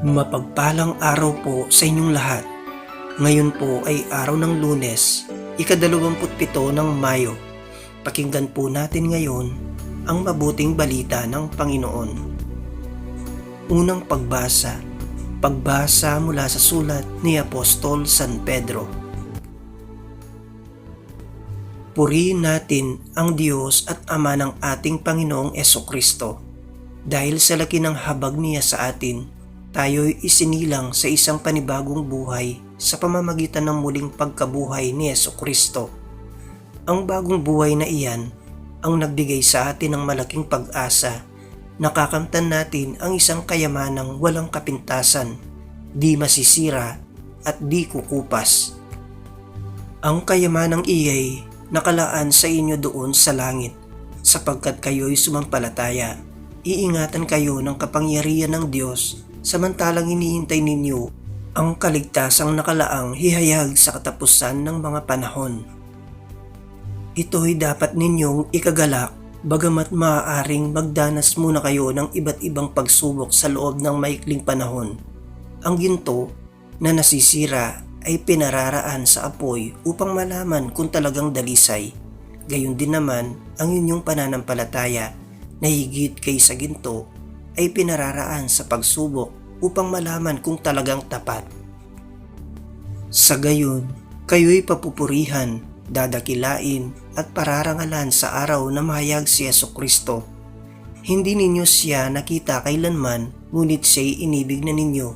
Mapagpalang araw po sa inyong lahat. Ngayon po ay araw ng lunes, ikadalawamputpito ng Mayo. Pakinggan po natin ngayon ang mabuting balita ng Panginoon. Unang pagbasa, pagbasa mula sa sulat ni Apostol San Pedro. Purihin natin ang Diyos at Ama ng ating Panginoong Kristo. Dahil sa laki ng habag niya sa atin, tayo'y isinilang sa isang panibagong buhay sa pamamagitan ng muling pagkabuhay ni Yeso Kristo. Ang bagong buhay na iyan ang nagbigay sa atin ng malaking pag-asa. Nakakamtan natin ang isang kayamanang walang kapintasan, di masisira at di kukupas. Ang kayamanang iyay nakalaan sa inyo doon sa langit sapagkat kayo'y sumampalataya. Iingatan kayo ng kapangyarihan ng Diyos samantalang iniintay ninyo ang kaligtasang nakalaang hihayag sa katapusan ng mga panahon. Ito'y dapat ninyong ikagalak bagamat maaaring magdanas muna kayo ng iba't ibang pagsubok sa loob ng maikling panahon. Ang ginto na nasisira ay pinararaan sa apoy upang malaman kung talagang dalisay. Gayon din naman ang inyong pananampalataya na higit kay sa ginto ay pinararaan sa pagsubok upang malaman kung talagang tapat. Sa gayon, kayo'y papupurihan, dadakilain at pararangalan sa araw na mahayag si Yeso Kristo. Hindi ninyo siya nakita kailanman ngunit siya'y inibig na ninyo.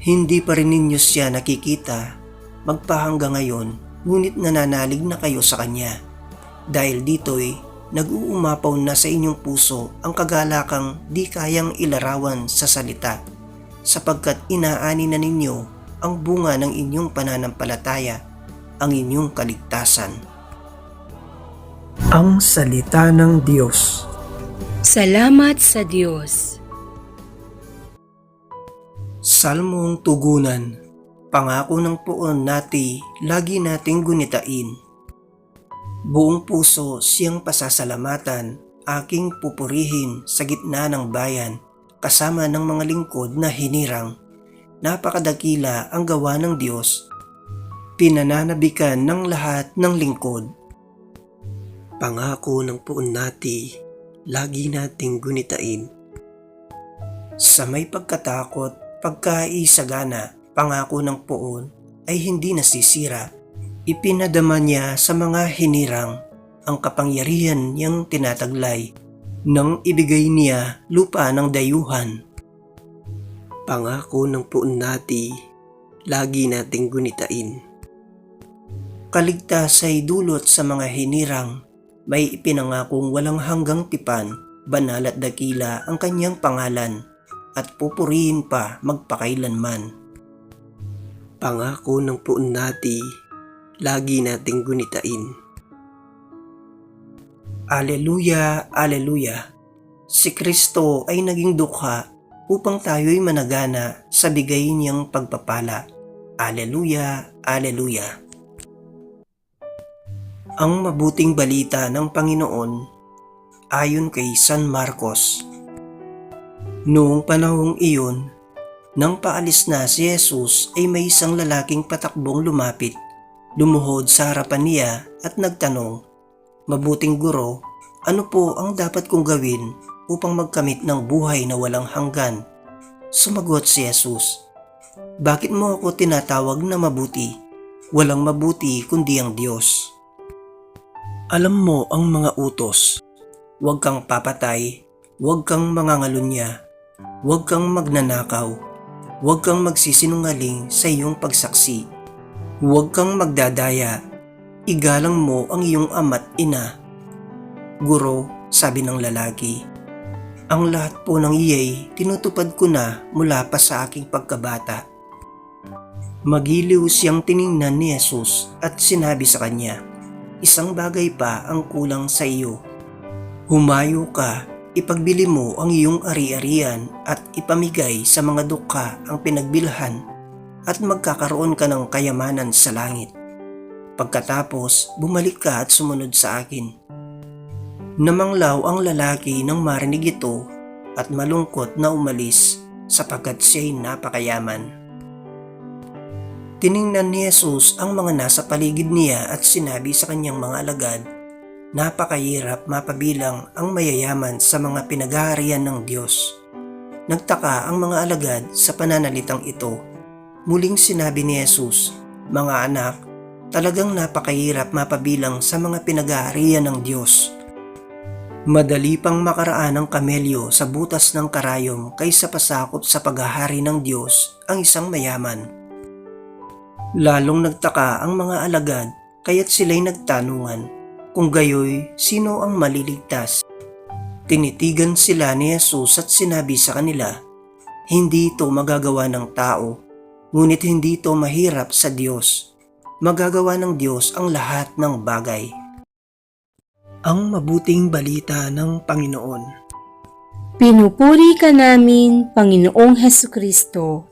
Hindi pa rin ninyo siya nakikita magpahangga ngayon ngunit nananalig na kayo sa Kanya. Dahil dito'y nag-uumapaw na sa inyong puso ang kagalakang di kayang ilarawan sa salita sapagkat inaani na ninyo ang bunga ng inyong pananampalataya, ang inyong kaligtasan. Ang Salita ng Diyos Salamat sa Diyos. Salmong Tugunan Pangako ng poon nati, lagi nating gunitain. Buong puso siyang pasasalamatan, aking pupurihin sa gitna ng bayan, kasama ng mga lingkod na hinirang. Napakadakila ang gawa ng Diyos. Pinananabikan ng lahat ng lingkod. Pangako ng poon nati, lagi nating gunitain. Sa may pagkatakot, pagkaisagana, pangako ng poon ay hindi nasisira. Ipinadama niya sa mga hinirang ang kapangyarihan niyang tinataglay nang ibigay niya lupa ng dayuhan. Pangako ng poon nati, lagi nating gunitain. Kaligtas ay dulot sa mga hinirang, may ipinangakong walang hanggang tipan, banal at dakila ang kanyang pangalan, at pupurihin pa magpakailanman. Pangako ng poon nati, lagi nating gunitain. Aleluya, Aleluya. Si Kristo ay naging dukha upang tayo'y managana sa bigay niyang pagpapala. Aleluya, Aleluya. Ang mabuting balita ng Panginoon ayon kay San Marcos. Noong panahong iyon, nang paalis na si Jesus ay may isang lalaking patakbong lumapit. Lumuhod sa harapan niya at nagtanong, Mabuting guro, ano po ang dapat kong gawin upang magkamit ng buhay na walang hanggan? Sumagot si Jesus, Bakit mo ako tinatawag na mabuti? Walang mabuti kundi ang Diyos. Alam mo ang mga utos. Huwag kang papatay, huwag kang mangangalunya, huwag kang magnanakaw, huwag kang magsisinungaling sa iyong pagsaksi, huwag kang magdadaya, igalang mo ang iyong ama't ina. Guro, sabi ng lalaki, ang lahat po ng iyay tinutupad ko na mula pa sa aking pagkabata. Magiliw siyang tiningnan ni Jesus at sinabi sa kanya, Isang bagay pa ang kulang sa iyo. Humayo ka, ipagbili mo ang iyong ari-arian at ipamigay sa mga dukha ang pinagbilhan at magkakaroon ka ng kayamanan sa langit. Pagkatapos, bumalik ka at sumunod sa akin. Namanglaw ang lalaki nang marinig ito at malungkot na umalis sapagkat siya'y napakayaman. Tiningnan ni Jesus ang mga nasa paligid niya at sinabi sa kanyang mga alagad, Napakahirap mapabilang ang mayayaman sa mga pinag-aarian ng Diyos. Nagtaka ang mga alagad sa pananalitang ito. Muling sinabi ni Jesus, Mga anak, talagang napakahirap mapabilang sa mga pinag-aarian ng Diyos. Madali pang makaraan ng kamelyo sa butas ng karayom kaysa pasakot sa paghahari ng Diyos ang isang mayaman. Lalong nagtaka ang mga alagad kaya't sila'y nagtanungan kung gayoy sino ang maliligtas. Tinitigan sila ni Jesus at sinabi sa kanila, Hindi ito magagawa ng tao, ngunit hindi ito mahirap sa Diyos. Magagawa ng Diyos ang lahat ng bagay. Ang mabuting balita ng Panginoon. Pinupuri ka namin, Panginoong Heso Kristo.